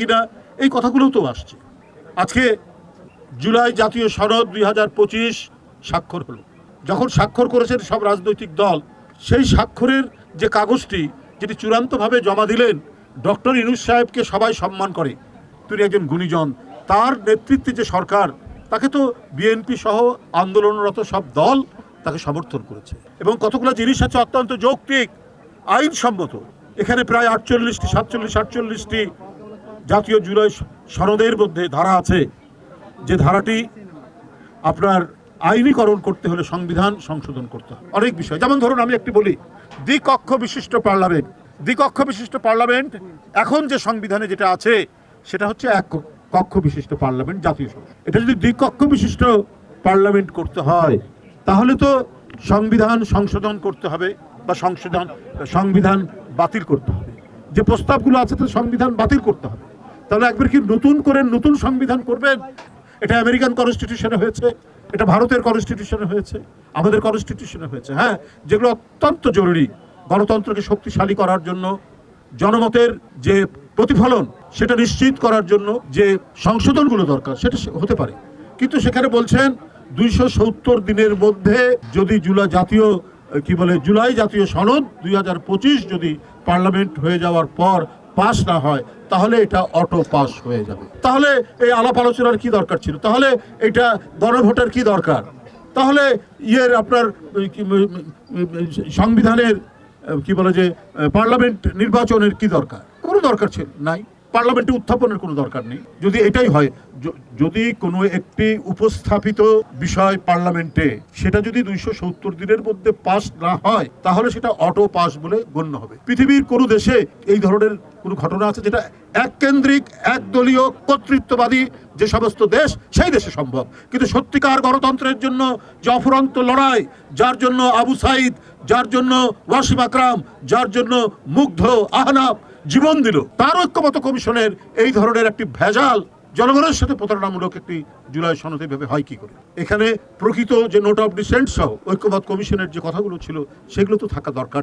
কিনা এই কথাগুলোও তো আসছে। আজকে জুলাই জাতীয় সনদ দুই হাজার পঁচিশ স্বাক্ষর হলো। যখন স্বাক্ষর করেছেন সব রাজনৈতিক দল, সেই স্বাক্ষরের যে কাগজটি, যেটি চূড়ান্তভাবে জমা দিলেন, ডক্টর ইনুস সাহেবকে সবাই সম্মান করে। তিনি একজন গুণীজন। তার নেতৃত্বে যে সরকার, তাকে তো বিএনপি সহ আন্দোলনরত সব দল তাকে সমর্থন করেছে। এবং কতগুলো জিনিস আছে অত্যন্ত যৌক্তিক, আইনসম্মত। এখানে প্রায় আটচল্লিশটি, সাতচল্লিশ, আটচল্লিশটি জাতীয় জুলাই সনদের মধ্যে ধারা আছে যে ধারাটি আপনার আইনীকরণ করতে হলে সংবিধান সংশোধন করতে হবে অনেক বিষয়। যেমন ধরুন আমি একটি বলি, দ্বিকক্ষ বিশিষ্ট পার্লামেন্ট। দ্বিকক্ষ বিশিষ্ট পার্লামেন্ট এখন যে সংবিধানে যেটা আছে, সেটা হচ্ছে এক কক্ষ বিশিষ্ট পার্লামেন্ট, জাতীয় সংসদ। এটা যদি দ্বিকক্ষ বিশিষ্ট পার্লামেন্ট করতে হয়, তাহলে তো সংবিধান সংশোধন করতে হবে বা সংশোধন, সংবিধান বাতিল করতে হবে। যে প্রস্তাবগুলো আছে, তো সংবিধান বাতিল করতে হবে। তাহলে একবার কি নতুন করে নতুন সংবিধান করবেন? এটা আমেরিকান কনস্টিটিউশনে হয়েছে, এটা ভারতের কনস্টিটিউশনে হয়েছে, আমাদের কনস্টিটিউশনে হয়েছে হ্যাঁ? যেগুলো অত্যন্ত জরুরি গণতন্ত্রকে শক্তিশালী করার জন্য, জনমতের যে প্রতিফলন, সেটা নিশ্চিত করার জন্য যে সংশোধনগুলো দরকার, সেটা হতে পারে। কিন্তু সেখানে বলছেন দুইশো সত্তর দিনের মধ্যে যদি জুলাই জাতীয়, কি বলে, জুলাই জাতীয় সনদ দুই হাজার পঁচিশ যদি পার্লামেন্ট হয়ে যাওয়ার পর পাস না হয়, তাহলে এটা অটো পাস হয়ে যাবে। তাহলে এই আলাপ আলোচনার কী দরকার ছিল? তাহলে এটা গণভোটের কি দরকার? তাহলে ইয়ের আপনার সংবিধানের কি বলে যে পার্লামেন্ট নির্বাচনের কি দরকার? কোনো দরকার ছিল, নাই। পার্লামেন্টে উত্থাপনের কোনো দরকার নেই। যদি এটাই হয় যদি কোনো একটি উপস্থাপিত বিষয় পার্লামেন্টে সেটা যদি দুইশো সত্তর দিনের মধ্যে পাস না হয়, তাহলে সেটা অটো পাস বলে গণ্য হবে। পৃথিবীর কোনো দেশে এই ধরনের কোনো ঘটনা আছে যেটা এককেন্দ্রিক, একদলীয় কর্তৃত্ববাদী যে সমস্ত দেশ, সেই দেশে সম্ভব কিন্তু সত্যিকার গণতন্ত্রের জন্য যে অফুরন্ত লড়াই, যার জন্য আবু সাইদ, যার জন্য ওয়াসিম আকরাম, যার জন্য মুগ্ধ, আহনাব জীবন দিল, তার ঐক্যমত কমিশনের এই ধরনের একটি ভেজাল জনগণের সাথে প্রতারণামূলক একটি জুলাই সনদে ভেবে হয় কি করে এখানে প্রকৃত যে নোট অফ ডিসেন্ট সহ ঐক্যমত কমিশনের যে কথাগুলো ছিল, সেগুলো তো থাকা দরকার।